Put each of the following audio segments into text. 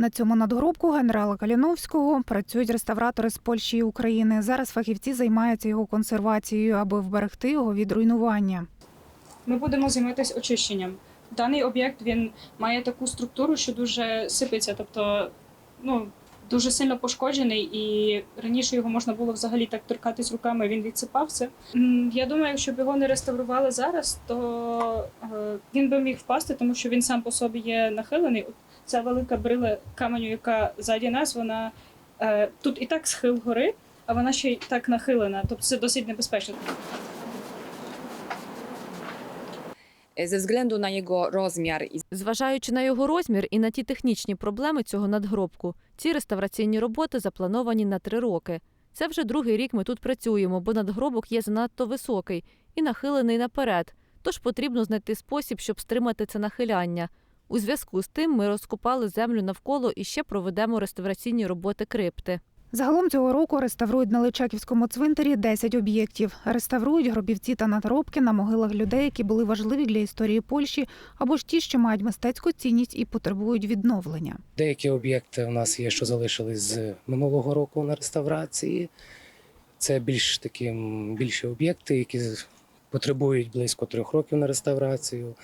На цьому надгробку генерала Каліновського працюють реставратори з Польщі і України. Зараз фахівці займаються його консервацією, аби вберегти його від руйнування. Ми будемо займатися очищенням. Даний об'єкт він має таку структуру, що дуже сипеться, тобто ну, дуже сильно пошкоджений, і раніше його можна було взагалі так торкатись руками, він відсипався. Я думаю, якщо б його не реставрували зараз, то е, він би міг впасти, тому що він сам по собі є нахилений. Ця велика брила каменю, яка ззаді нас, вона е, тут і так схил гори, а вона ще й так нахилена. Тобто це досить небезпечно. Ze względu na jego rozmiar i Зважаючи на його розмір і на ті технічні проблеми цього надгробку, ці реставраційні роботи заплановані на три роки. Це вже другий рік ми тут працюємо, бо надгробок є занадто високий і нахилений наперед. Тож потрібно знайти спосіб, щоб стримати це нахиляння. У зв'язку з тим ми розкопали землю навколо і ще проведемо реставраційні роботи крипти. Загалом цього року реставрують на Личаківському цвинтарі 10 об'єктів. Реставрують гробівці та надгробки на могилах людей, які були важливі для історії Польщі, або ж ті, що мають мистецьку цінність і потребують відновлення. Деякі об'єкти у нас є, що залишились з минулого року на реставрації. Це більш такі більші об'єкти, які потребують близько трьох років на реставрацію.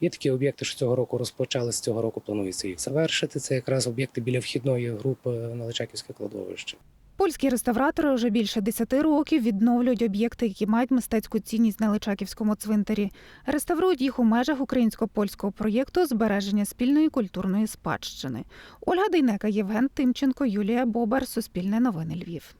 Є такі об'єкти, що цього року розпочали, з цього року планується їх завершити. Це якраз об'єкти біля вхідної групи на Личаківське кладовище. Польські реставратори вже більше 10 років відновлюють об'єкти, які мають мистецьку цінність на Личаківському цвинтарі. Реставрують їх у межах українсько-польського проєкту збереження спільної культурної спадщини. Ольга Дейнека, Євген Тимченко, Юлія Бобар, Суспільне новини Львів.